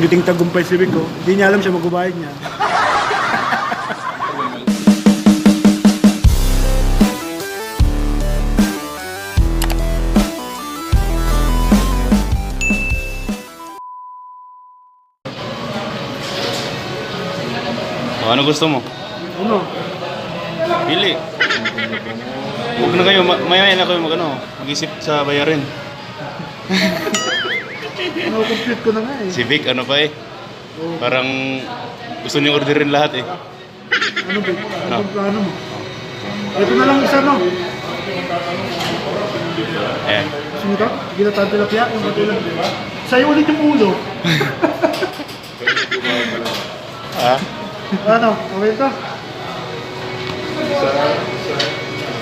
Ngiting tagumpay si Vic, oh. Hindi niya alam siya magbabayad niya. Ano gusto mo? Ano? Pili. Huwag na kayo, ma- maya na kayo mag ano, mag-isip sa bayarin. Ano-compute ko na nga eh. Si Vic, ano pa eh, Oh, parang gusto niyo orderin lahat eh. ano Vic? Ano ang plano mo? Ito na lang isa, no? Ayan. Sino ka? Ginatang tilapia? Yung katilang. Sa'yo ulit yung ulo. Ah? ano? Okay ka?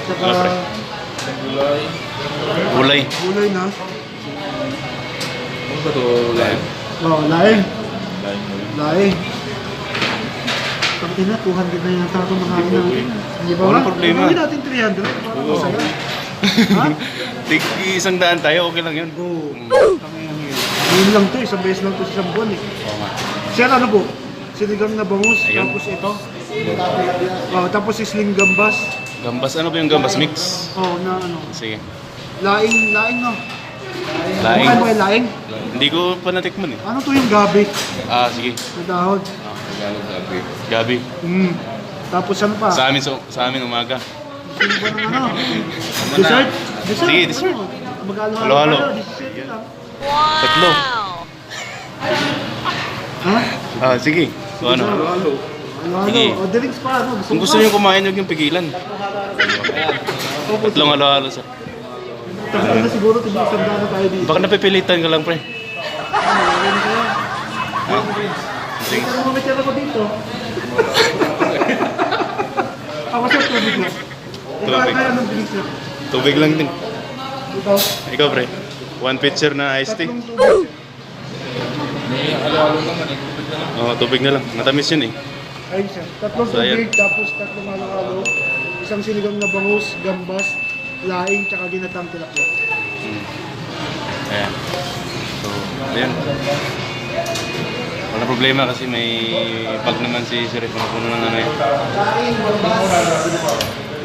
Saka Ano, pre? Gulay. gulay na. Ano ba ito live? Oh, laing. Live mo yun. Laing. Pagkina, 200 na yata itong mga ano natin. Hindi ba? Walang problema. Gawin natin 300. Para Oo. masaya. ha? Tig isang daan tayo, okay lang yun. Oo. Mm. Yun lang to, isang beses lang to sa isang buwan eh. Oo nga. Siya ano po? Sinigang na bangus, Ayun. tapos ito. Oh, tapos isling gambas. Gambas, ano ba yung gambas mix? Oh, na ano. Sige. Laing, laing no. Laing. Ano kayo laing? Hindi ko pa natikman eh. Ano to yung gabi Ah, sige. na dahon? Tagalog gabi. Gabi. Mm. Tapos ano pa? Sa amin, so, sa amin umaga. Sino ba ng ano? Dessert? Dessert? Sige, dessert. Ano? Mag-alo-halo Halo-halo. dessert lang. Tatlo. Ha? Ah, sige. So ano? Halo-halo. Sige. O, drinks pa ano? Kung mo gusto niyo kumain, huwag yung pigilan. Tatlong halo-halo sa... Tapos na siguro, tigil isang daan na tayo dito. Baka napipilitan ka lang, pre. Ano, ano kaya? Sige. Ano mo metera ko dito? Ako sa tubig lang. Ikaw Tubig. drinks lang. Tubig lang din. Ikaw? Ikaw, pre. One pitcher na iced tea. Tatlong tubig. May halo-halo naman eh. Tubig na lang. Oo, oh, tubig na lang. Matamis yun eh. Ayun siya. Tatlong So, ayan. tubig, tapos tatlong halo-halo. Isang sinigang na bangus, gambas, laing, tsaka ginatang tilapia. Hmm. Ayan. So, ayun. Wala problema kasi may bag naman si Sir. Puno ng ano yan.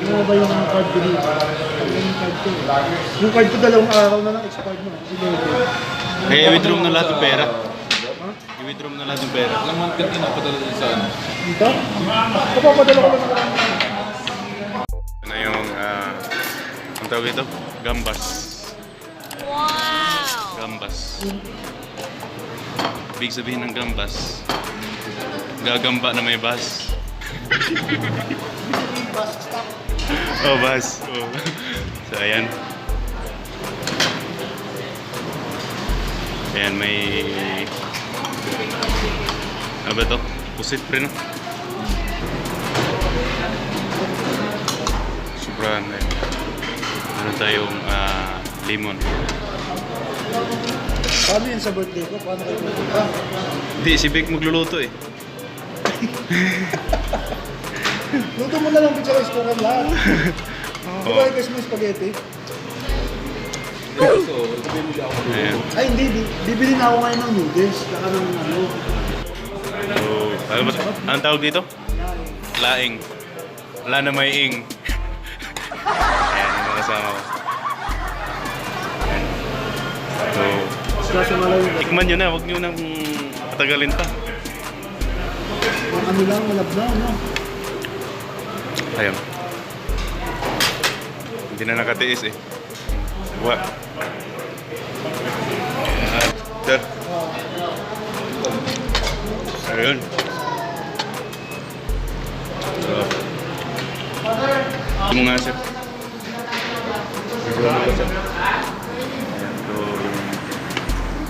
Ano ba yung card ko dito? Yung card ko? Yung card ko dalawang araw na lang expired na. Sige, Kaya i-withdraw mo na lahat ng pera. Ha? I-withdraw na lahat ng pera. Alam mo, kanina padala din sa ano. Dito? Kapapadala ko lang sa ang tawag ito? Gambas. Wow! Gambas. Ibig sabihin ng gambas, gagamba na may bus. oh, bus. Oh. So, ayan. Ayan, may... Ano ba ito? Pusit pre, no? Sobrang, eh. Meron tayong ah, lemon. Paano yun sa birthday ko? Paano kayo pupunta? Hindi, si Vic magluluto eh. Luto mo na lang pizza rice cooker lahat. Di ba guys mo spaghetti? Ako. Ayan. Ay hindi, bi- bibili na ako ngayon ng noodles. Saka ng ano. So, ano ba? Anong tawag dito? Laing. Wala na may ing. Ayan, yung mga kasama ko. Ayan. So, tikman nyo na. Huwag nyo nang patagalin pa. ang ano lang, malab na, no? Ayan. Hindi na nakatiis eh. Ayan. Sir. Ayun. So, mo nga sir. Nga sir. Ayan, so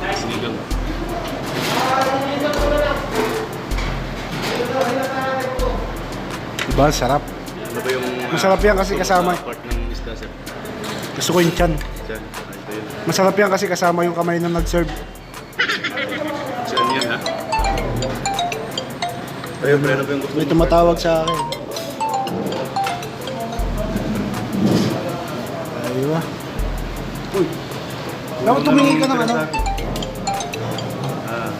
yung sinigang. Diba, sarap. Ano ba yung... Masarap yan kasi kasama. Part ng isda sir. Gusto ko yung chan. Diyan. Ito yun. Masarap yan kasi kasama yung kamay na nag-serve. Diyan yan ha. Ayun, pero ano ba yung gusto May tumatawag sa akin. Di ba? Uy. Dapat tumingin ka ng ano? Ah.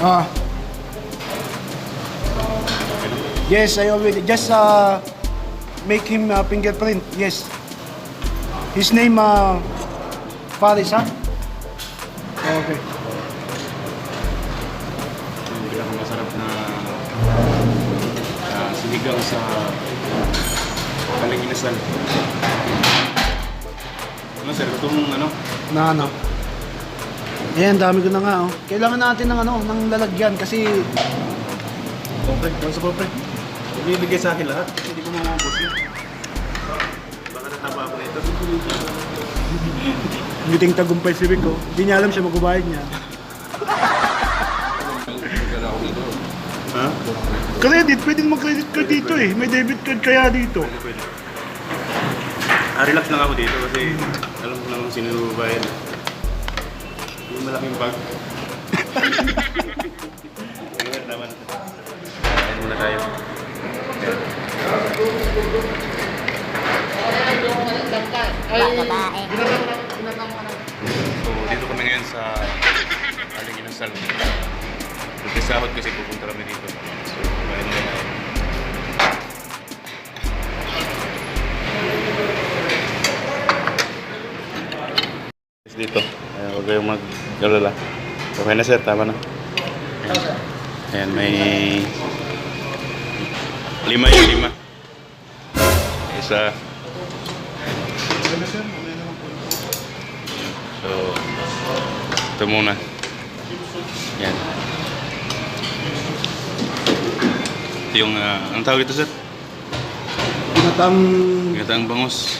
Ah. Yes, I already just uh, make him uh, fingerprint. Yes. His name uh, Faris, huh? Okay. Sinigang sa kalinginasal. Ano sir, itong ano? Na ano? Yan, dami ko na nga, oh. Kailangan natin ng ano, ng lalagyan kasi Pre, ano sa pre? Ibibigay sa akin lahat hindi ko mamabos yun. Baka nataba ako nito. ngiting tagumpay si Rico. Hindi niya alam siya magbabayad niya. Ha? Credit, pwede mag-credit card dito eh. May debit card kaya dito. Pwede. Ah, relax lang ako dito kasi alam ko naman sino bayan. Yung malaking bag. Ano naman. Kain muna tayo. So, dito kami ngayon sa Aling Inasal. Magkasahod kasi pupunta kami dito. So, kumain muna tayo. dito. Ayan, huwag kayong mag-alala. Okay na sir, tama na. Ayan, Ayan may lima yung lima. Isa. So, ito muna. Yan. Ito yung, ah, anong tawag ito sir? Pinatang... Gatang bangus.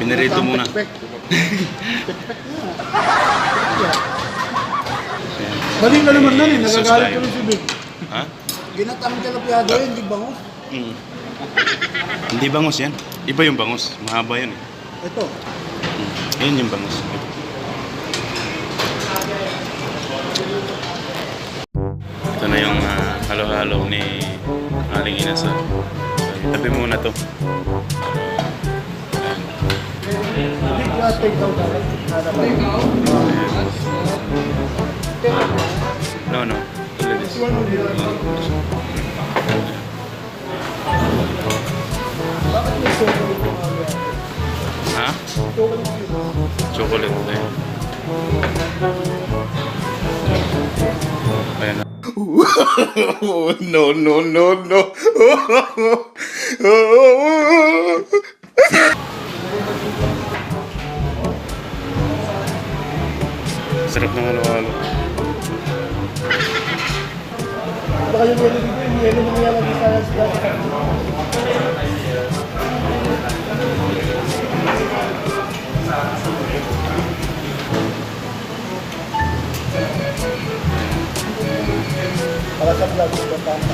Pinarito muna. Pek-pek. Ayan. Mali ka naman eh. May sauce Nagagalit ka rin si Vic. Ha? Ginatang tilapiyado yun, di bangus. Mm. Hindi bangus yan. Iba yung bangus. Mahaba yun eh. Ito. Mm. Yun yung bangus. Ito na yung ah, halo-halo ni Aling Inasal. So, tabi muna to. Ayan. No, no. Look at this. Ha? Chocolate. Ayan. Ayan no, no, no, no. Sarap ng halo-halo. Baka yung yelo dito, yung yelo na nilalagay Para sa plastic, yung tama.